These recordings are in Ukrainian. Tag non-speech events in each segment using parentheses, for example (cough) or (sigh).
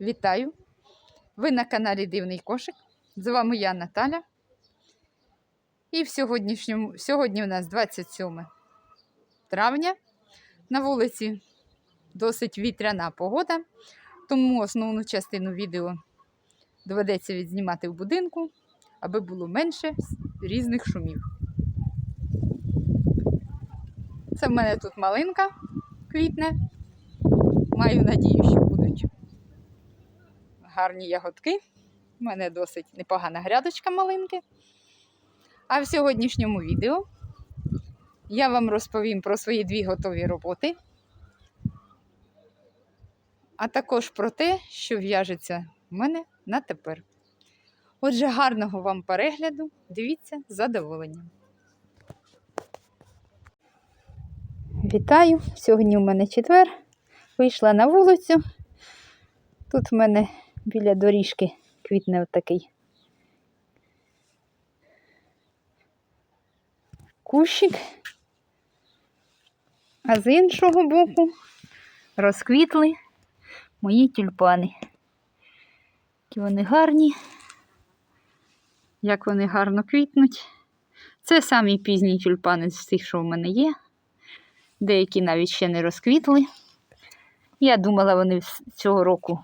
Вітаю! Ви на каналі Дивний Кошик. З вами я Наталя. І в сьогоднішньому, сьогодні у нас 27 травня. На вулиці досить вітряна погода, тому основну частину відео доведеться відзнімати в будинку, аби було менше різних шумів. Це в мене тут малинка квітне. Маю надію, що будуть гарні ягодки. У мене досить непогана грядочка малинки. А в сьогоднішньому відео я вам розповім про свої дві готові роботи, а також про те, що в'яжеться в мене на тепер. Отже, гарного вам перегляду, дивіться з задоволенням. Вітаю! Сьогодні у мене четвер. Вийшла на вулицю. Тут в мене біля доріжки квітне отакий кущик. А з іншого боку розквітли мої тюльпани. Які вони гарні, як вони гарно квітнуть. Це самі пізні тюльпани з тих, що в мене є. Деякі навіть ще не розквітли. Я думала, вони цього року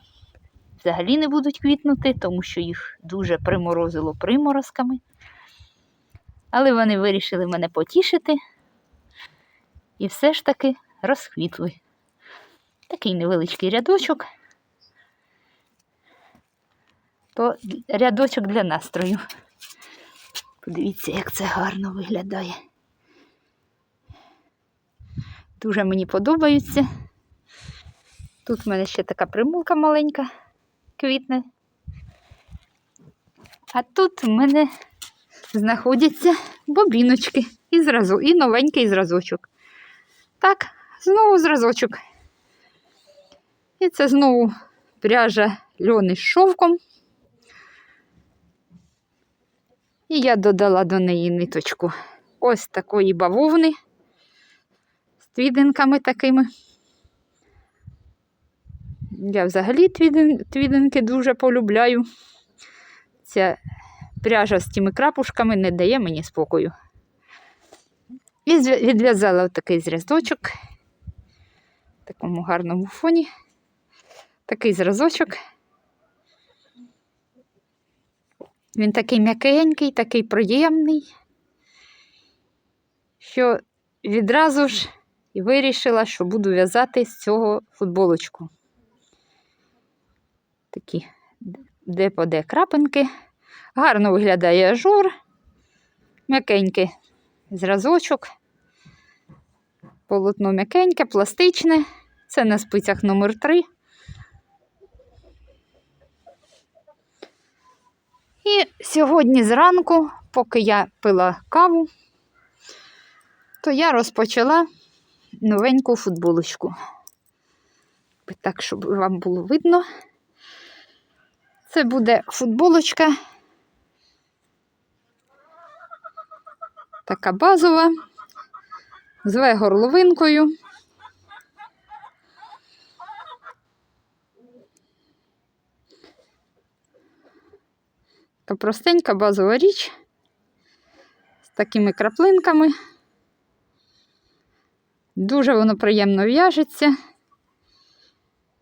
взагалі не будуть квітнути, тому що їх дуже приморозило приморозками. Але вони вирішили мене потішити і все ж таки розквітли. Такий невеличкий рядочок. То рядочок для настрою. Подивіться, як це гарно виглядає. Дуже мені подобаються. Тут в мене ще така примулка маленька квітне. А тут в мене знаходяться бобіночки і, зразу, і новенький зразочок. Так, знову зразочок. І це знову пряжа льони з шовком. І я додала до неї ниточку ось такої бавовни з твідинками такими. Я взагалі твідинки дуже полюбляю. Ця пряжа з тими крапушками не дає мені спокою. І відв'язала такий зразочок в такому гарному фоні. Такий зразочок. Він такий м'якенький, такий приємний, що відразу ж вирішила, що буду в'язати з цього футболочку. Такі де-поде крапинки. Гарно виглядає ажур, м'якенький зразочок, полотно м'якеньке, пластичне. Це на спицях номер 3 І сьогодні зранку, поки я пила каву, то я розпочала новеньку футболочку. Так, щоб вам було видно. Це буде футболочка. Така базова, з В-горловинкою. Така простенька базова річ з такими краплинками. Дуже воно приємно в'яжеться.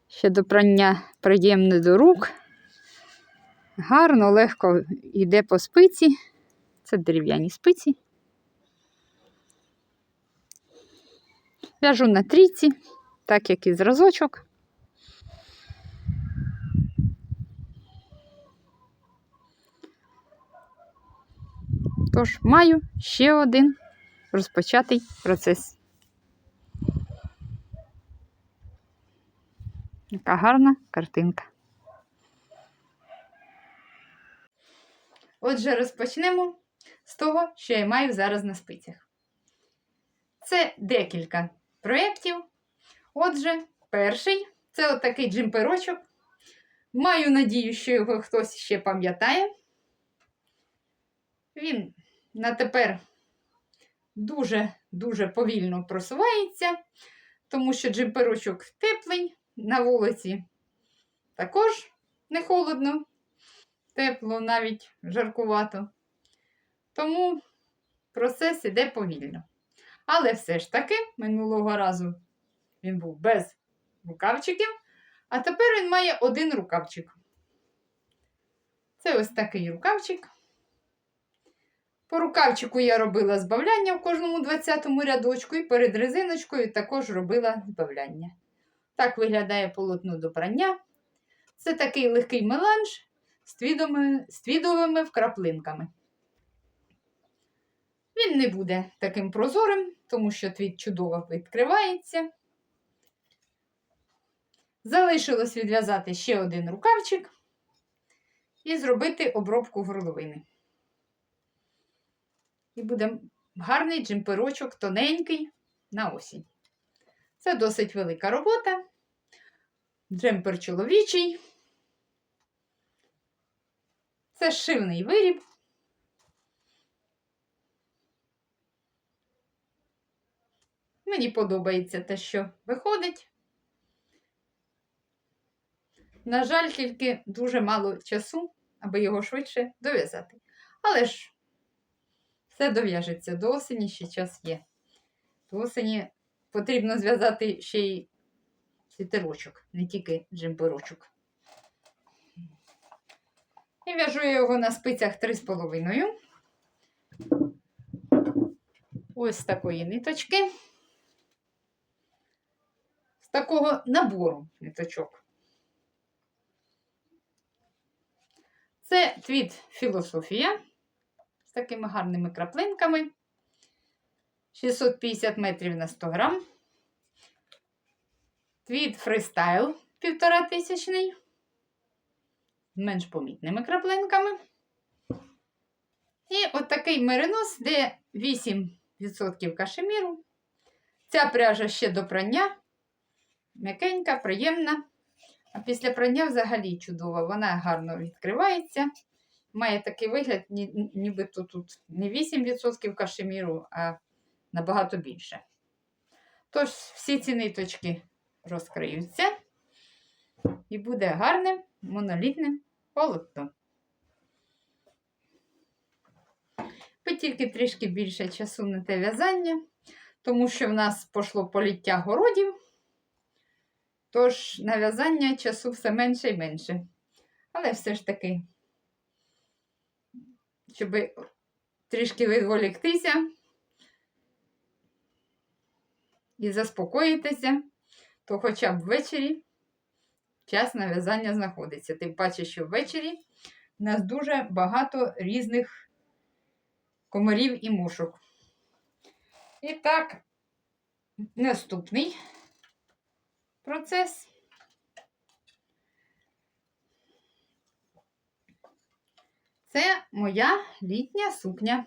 Ще до прання приємне до рук. Гарно, легко йде по спиці. Це дерев'яні спиці. В'яжу на трійці, так як і зразочок. Тож маю ще один розпочатий процес. Яка гарна картинка. Отже, розпочнемо з того, що я маю зараз на спицях. Це декілька проєктів. Отже, перший це отакий джимперочок. Маю надію, що його хтось ще пам'ятає. Він на тепер дуже-дуже повільно просувається, тому що джимперочок теплий на вулиці також не холодно, тепло, навіть жаркувато. Тому процес іде повільно. Але все ж таки, минулого разу він був без рукавчиків, а тепер він має один рукавчик. Це ось такий рукавчик. По рукавчику я робила збавляння в кожному 20-му рядочку, і перед резиночкою також робила збавляння. Так виглядає полотно до прання. Це такий легкий меланж з твідовими, вкраплинками. Він не буде таким прозорим, тому що твід чудово відкривається. Залишилось відв'язати ще один рукавчик і зробити обробку горловини. І буде гарний джемперочок тоненький на осінь. Це досить велика робота. Джемпер чоловічий. Це шивний виріб. Мені подобається те, що виходить. На жаль, тільки дуже мало часу, аби його швидше дов'язати. Але ж все дов'яжеться до осені, ще час є. До осені потрібно зв'язати ще й світерочок, не тільки джемперочок. І в'яжу його на спицях 3,5. Ось такої ниточки. З такого набору ниточок. Це твіт філософія з такими гарними краплинками. 650 метрів на 100 грам. Твіт фристайл 1500 з менш помітними краплинками. І от такий меринос, де 8% кашеміру. Ця пряжа ще до прання. М'якенька, приємна. А після прання взагалі чудова. Вона гарно відкривається. Має такий вигляд, ні- нібито тут не 8% кашеміру, а набагато більше. Тож, всі ці ниточки розкриються. І буде гарним монолітним полотно. Ви тільки трішки більше часу на те в'язання, тому що в нас пішло поліття городів. Тож на в'язання часу все менше і менше. Але все ж таки, щоб трішки відволіктися і заспокоїтися, то хоча б ввечері час на в'язання знаходиться. Тим паче, що ввечері в нас дуже багато різних комарів і мушок. І так, наступний процес. Це моя літня сукня,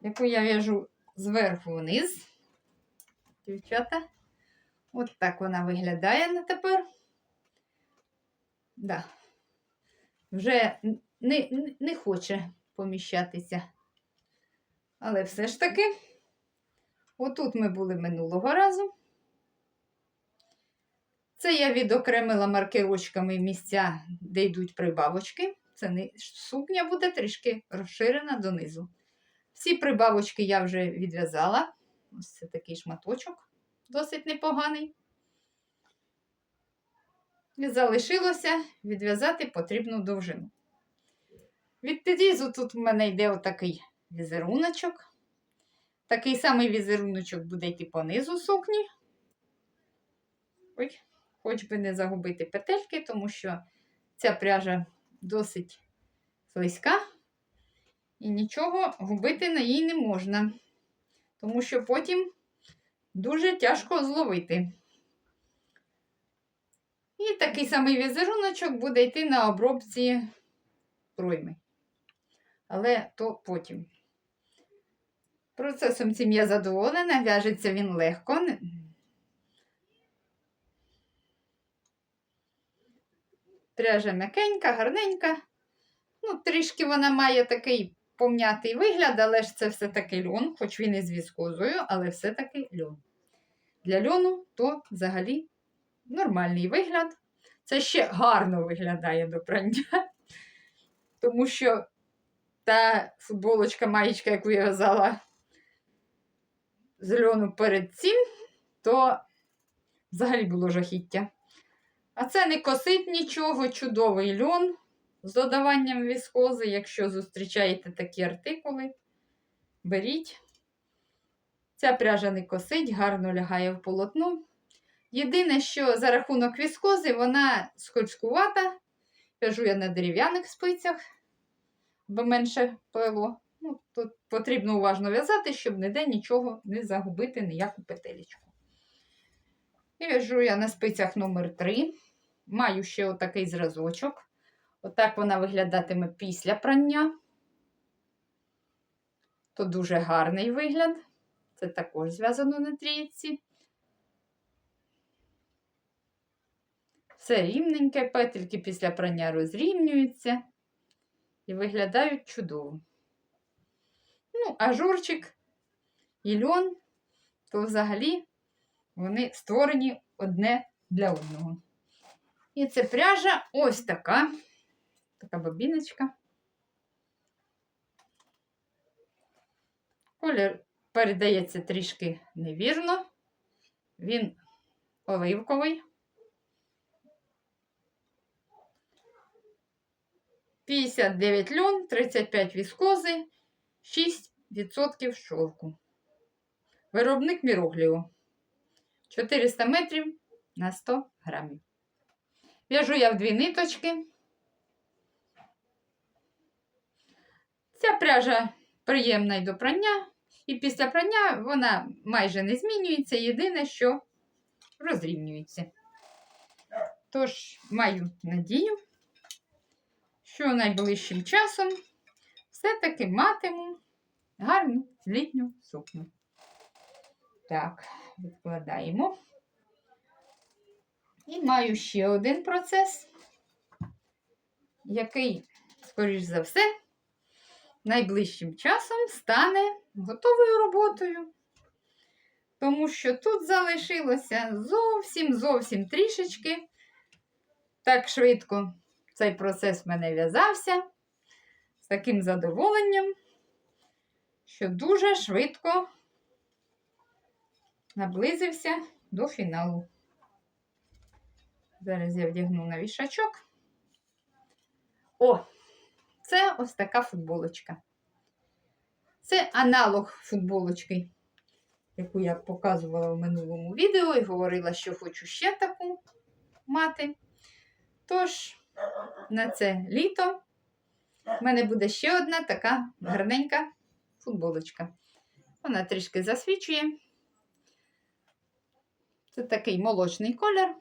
яку я в'яжу зверху вниз. Дівчата. От так вона виглядає на тепер. Да. Вже не, не, хоче поміщатися. Але все ж таки, отут ми були минулого разу. Це я відокремила маркерочками місця, де йдуть прибавочки. Це не сукня буде трішки розширена донизу. Всі прибавочки я вже відв'язала. Ось це такий шматочок, досить непоганий. І залишилося відв'язати потрібну довжину. Від підрізу тут в мене йде отакий візеруночок. Такий самий візеруночок буде йти по низу сукні. Ой, хоч би не загубити петельки, тому що ця пряжа досить слизька. І нічого губити на їй не можна, тому що потім дуже тяжко зловити. І такий самий візеруночок буде йти на обробці пройми. Але то потім. Процесом цим я задоволена, в'яжеться він легко. Пряжа м'якенька, гарненька. Ну, трішки вона має такий пом'ятий вигляд, але ж це все-таки льон, хоч він і з віскозою, але все-таки льон. Для льону то взагалі нормальний вигляд, Це ще гарно виглядає до прання. Тому що та футболочка, маєчка, яку я в'язала з льону перед цим, то взагалі було жахіття. А це не косить нічого, чудовий льон з додаванням віскози. Якщо зустрічаєте такі артикули, беріть. Ця пряжа не косить, гарно лягає в полотно. Єдине, що за рахунок віскози вона скользкувата. В'яжу я на дерев'яних спицях, бо менше плело. Ну, тут потрібно уважно в'язати, щоб ніде нічого не загубити, ніяку петелечку. І в'яжу я на спицях номер 3 Маю ще отакий зразочок. Отак вона виглядатиме після прання. То дуже гарний вигляд. Це також зв'язано на трійці. Все рівненьке, петельки після прання розрівнюються і виглядають чудово. Ну, а журчик і льон, то взагалі вони створені одне для одного. І це пряжа ось така, така бобіночка. Колір передається трішки невірно. Він оливковий. 59 льон, 35 віскози, 6% шовку. Виробник Мірогліо. 400 метрів на 100 грамів. В'яжу я в дві ниточки. Ця пряжа приємна й до прання, і після прання вона майже не змінюється, єдине, що розрівнюється. Тож, маю надію, що найближчим часом все-таки матиму гарну літню сукню. Так, відкладаємо. І маю ще один процес, який, скоріш за все, найближчим часом стане готовою роботою. Тому що тут залишилося зовсім зовсім трішечки. Так швидко цей процес в мене в'язався з таким задоволенням, що дуже швидко наблизився до фіналу. Зараз я вдягну на вішачок. О, це ось така футболочка. Це аналог футболочки, яку я показувала в минулому відео і говорила, що хочу ще таку мати. Тож, на це літо в мене буде ще одна така гарненька футболочка. Вона трішки засвічує. Це такий молочний колір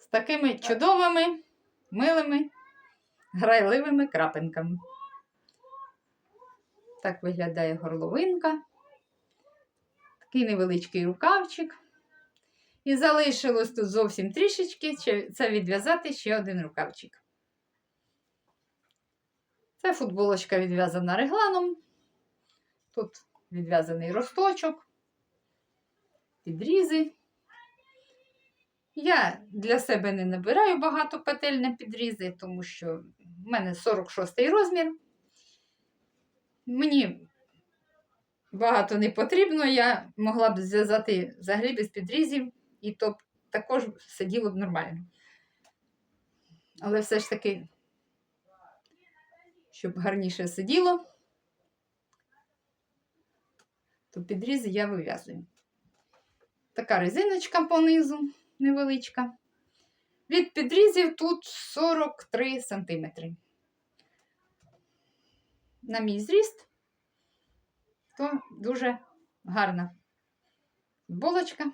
з такими чудовими, милими, грайливими крапинками. Так виглядає горловинка. Такий невеличкий рукавчик. І залишилось тут зовсім трішечки це відв'язати ще один рукавчик. Це футболочка відв'язана регланом. Тут відв'язаний росточок, підрізи. Я для себе не набираю багато петель на підрізи, тому що в мене 46 розмір. Мені багато не потрібно, я могла б зв'язати взагалі без підрізів, і то також сиділо б нормально. Але все ж таки, щоб гарніше сиділо, то підрізи я вив'язую. Така резиночка понизу невеличка. Від підрізів тут 43 см. На мій зріст, то дуже гарна булочка.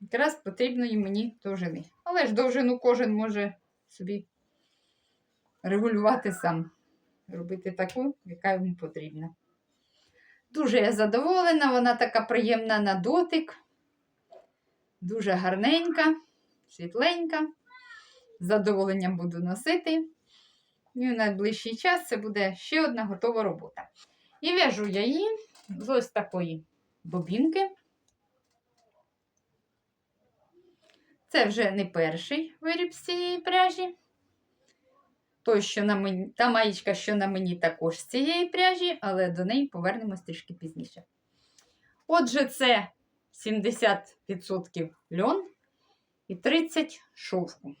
Якраз потрібної мені довжини. Але ж довжину кожен може собі регулювати сам, робити таку, яка йому потрібна. Дуже я задоволена, вона така приємна на дотик. Дуже гарненька, світленька. З задоволенням буду носити. І в найближчий час це буде ще одна готова робота. І в'яжу я її з ось такої бобінки. Це вже не перший виріб з цієї пряжі. Той, що на мені, та маєчка, що на мені також з цієї пряжі, але до неї повернемось трішки пізніше. Отже, це 70% льон і 30 шовку.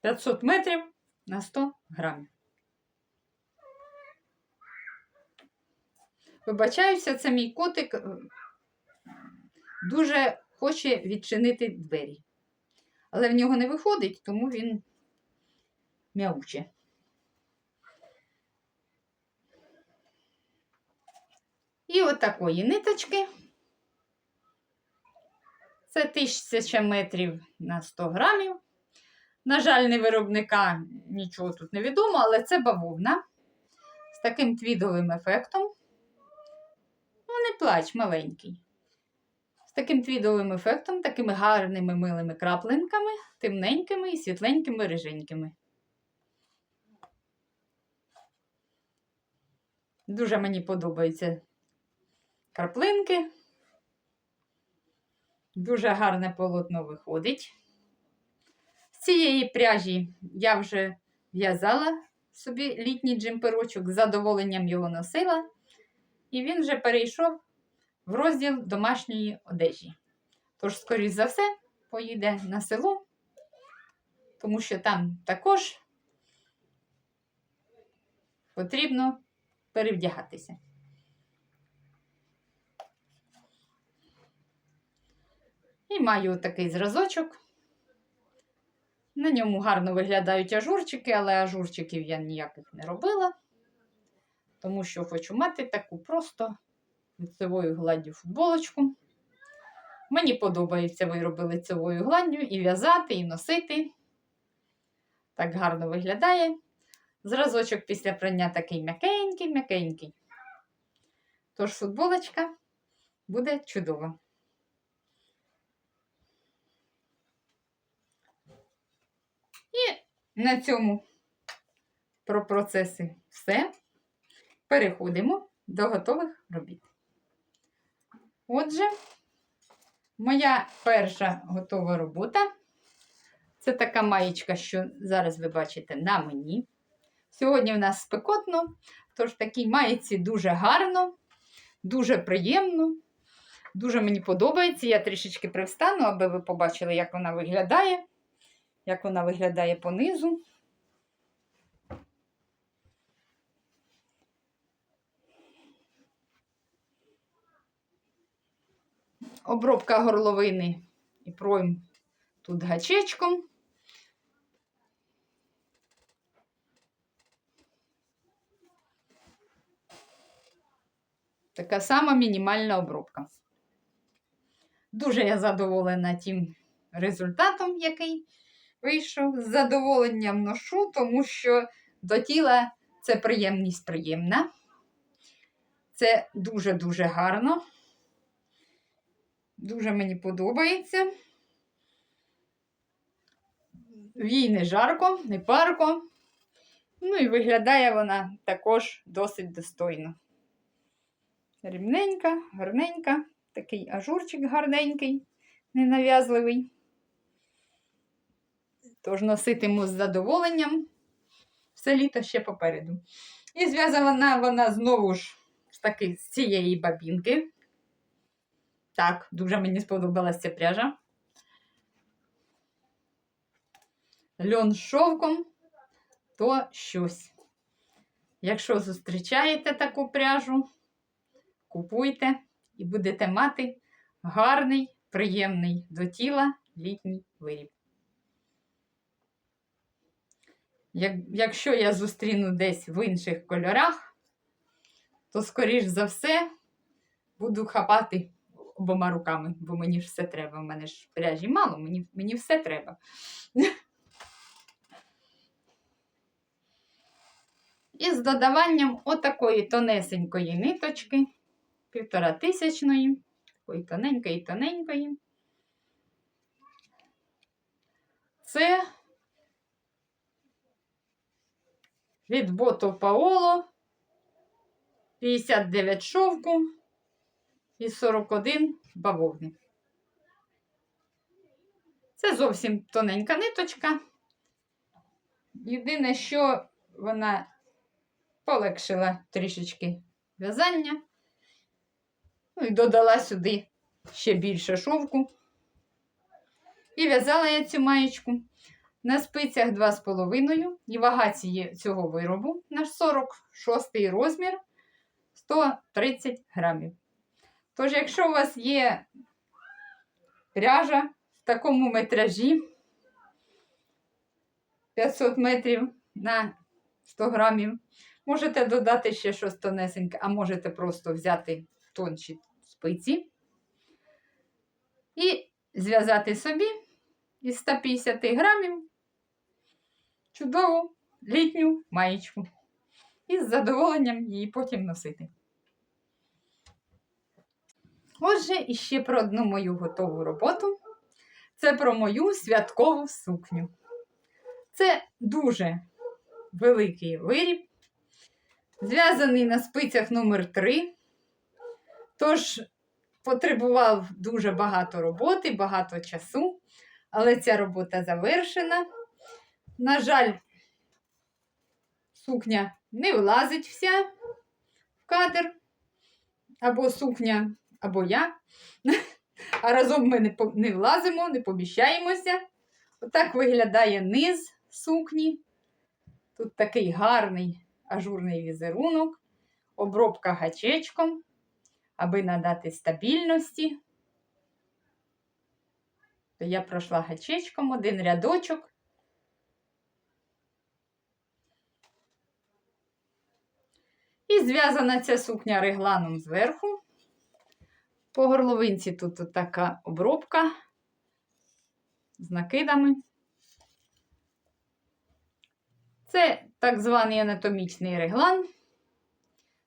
П'ятсот метрів на 100 грамів. Вибачаюся, це мій котик е, дуже хоче відчинити двері. Але в нього не виходить, тому він м'яуче. І от такої ниточки. Це 1000 метрів на 100 грамів. На жаль, не виробника нічого тут не відомо, але це бавовна з таким твідовим ефектом. Ну, не плач, маленький. З таким твідовим ефектом, такими гарними милими краплинками, темненькими і світленькими риженькими. Дуже мені подобаються краплинки. Дуже гарне полотно виходить. З цієї пряжі я вже в'язала собі літній джемперочок, з задоволенням його носила. І він вже перейшов в розділ домашньої одежі. Тож, скоріш за все, поїде на село, тому що там також потрібно перевдягатися. І маю такий зразочок. На ньому гарно виглядають ажурчики, але ажурчиків я ніяких не робила, тому що хочу мати таку просто лицевою гладдю футболочку. Мені подобається вироби лицевою гладдю і в'язати, і носити. Так гарно виглядає. Зразочок після прання такий м'якенький, м'якенький. Тож футболочка буде чудова. І на цьому про процеси все. Переходимо до готових робіт. Отже, моя перша готова робота це така маєчка, що зараз ви бачите на мені. Сьогодні в нас спекотно, тож такій маєці дуже гарно, дуже приємно, дуже мені подобається. Я трішечки привстану, аби ви побачили, як вона виглядає, як вона виглядає понизу. Обробка горловини і пройм тут гачечком. Така сама мінімальна обробка. Дуже я задоволена тим результатом, який вийшов. З задоволенням ношу, тому що до тіла це приємність приємна. Це дуже-дуже гарно. Дуже мені подобається. Їй не жарко, не парко. Ну і виглядає вона також досить достойно. Рівненька, гарненька, такий ажурчик гарненький, ненав'язливий. Тож носитиму з задоволенням все літо ще попереду. І зв'язана вона знову ж таки з цієї бабінки. Так, дуже мені сподобалася ця пряжа. Льон шовком то щось. Якщо зустрічаєте таку пряжу, купуйте і будете мати гарний, приємний до тіла літній виріб. Як, якщо я зустріну десь в інших кольорах, то, скоріш за все, буду хапати обома руками, бо мені ж все треба. У мене ж пряжі мало, мені, мені все треба. І з додаванням отакої тонесенької ниточки, півтора тисячної, такої тоненької тоненької. Це від Бото Паоло 59 шовку і 41 бавовни. Це зовсім тоненька ниточка. Єдине, що вона полегшила трішечки в'язання. Ну і додала сюди ще більше шовку. І в'язала я цю маєчку на спицях 2,5 і вага цього виробу на 46 розмір 130 грамів. Тож, якщо у вас є пряжа в такому метражі 500 метрів на 100 грамів, можете додати ще щось тонесеньке, а можете просто взяти тонші спиці і зв'язати собі із 150 грамів чудову літню маєчку. І з задоволенням її потім носити. Отже, іще про одну мою готову роботу. Це про мою святкову сукню. Це дуже великий виріб, зв'язаний на спицях номер 3 Тож потребував дуже багато роботи, багато часу, але ця робота завершена. На жаль, сукня не влазить вся в кадр, або сукня, або я. (laughs) А разом ми не, влазимо, не поміщаємося. Отак виглядає низ сукні. Тут такий гарний ажурний візерунок, обробка гачечком, аби надати стабільності. То я пройшла гачечком один рядочок. І зв'язана ця сукня регланом зверху. По горловинці тут така обробка з накидами. Це так званий анатомічний реглан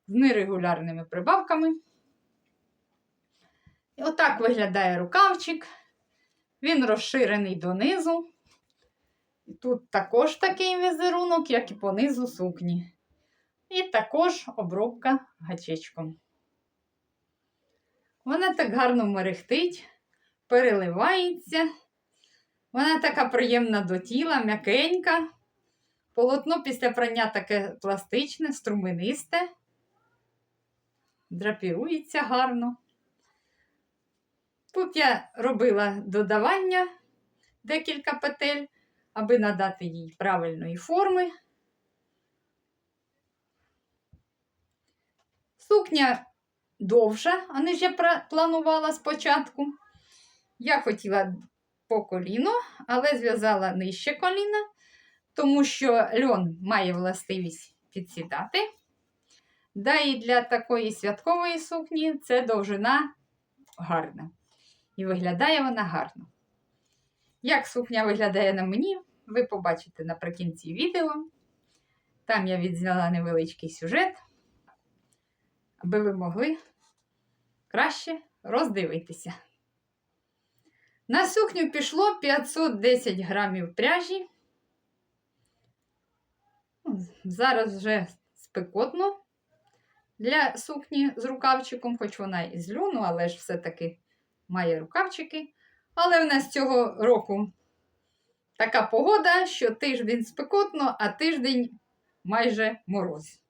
з нерегулярними прибавками. І отак виглядає рукавчик. Він розширений донизу. Тут також такий візерунок, як і по низу сукні. І також обробка гачечком. Вона так гарно мерехтить, переливається. Вона така приємна до тіла, м'якенька. Полотно після прання таке пластичне, струменисте, драпірується гарно. Тут я робила додавання декілька петель, аби надати їй правильної форми. Сукня довша, аніж я планувала спочатку. Я хотіла по коліно, але зв'язала нижче коліна, тому що льон має властивість підсідати. Да і для такої святкової сукні це довжина гарна. І виглядає вона гарно. Як сукня виглядає на мені, ви побачите наприкінці відео. Там я відзняла невеличкий сюжет, аби ви могли краще роздивитися. На сукню пішло 510 грамів пряжі. Ну, Зараз вже спекотно для сукні з рукавчиком, хоч вона і з але ж все-таки має рукавчики. Але в нас цього року така погода, що тиждень спекотно, а тиждень майже мороз.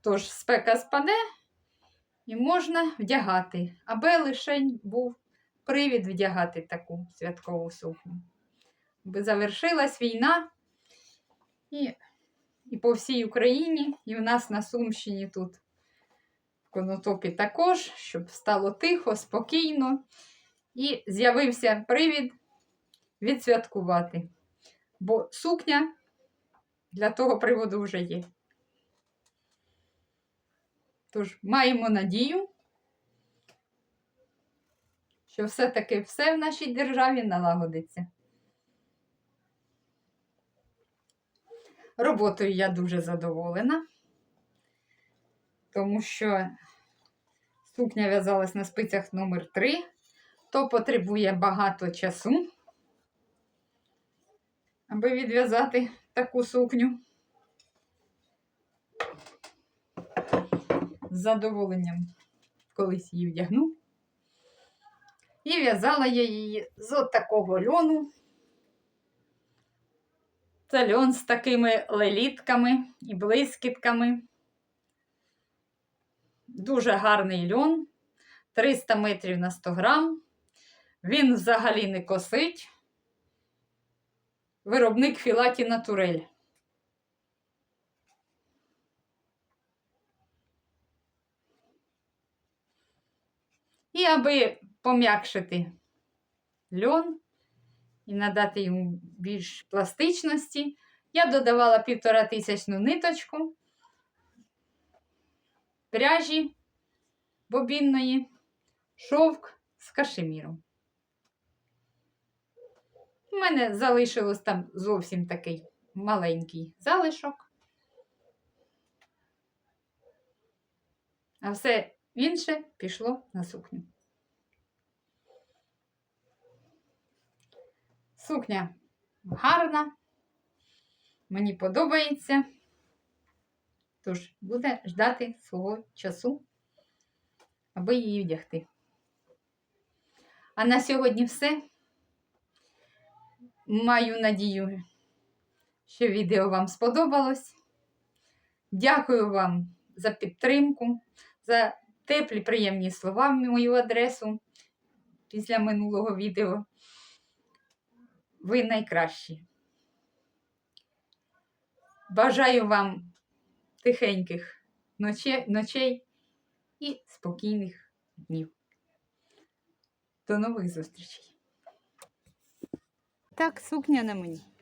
Тож спека спаде і можна вдягати, аби лише був привід вдягати таку святкову сукню. Би завершилась війна і, і по всій Україні, і в нас на Сумщині тут Конотопі також, щоб стало тихо, спокійно, і з'явився привід відсвяткувати. Бо сукня для того приводу вже є. Тож маємо надію, що все-таки все в нашій державі налагодиться. Роботою я дуже задоволена, тому що сукня в'язалась на спицях номер 3 то потребує багато часу, аби відв'язати таку сукню. З задоволенням колись її вдягну. І в'язала я її з от такого льону. Це льон з такими лелітками і блискітками. Дуже гарний льон. 300 метрів на 100 грам. Він взагалі не косить. Виробник філаті натурель. І аби пом'якшити льон і надати йому більш пластичності, я додавала півтора тисячну ниточку пряжі бобінної, шовк з кашеміром. У мене залишилось там зовсім такий маленький залишок. А все інше пішло на сукню. Сукня гарна, мені подобається. Тож буде ждати свого часу, аби її вдягти. А на сьогодні все. Маю надію, що відео вам сподобалось. Дякую вам за підтримку, за теплі, приємні слова в мою адресу після минулого відео. Ви найкращі. Бажаю вам тихеньких ночей, і спокійних днів. До нових зустрічей! Так, сукня на мені.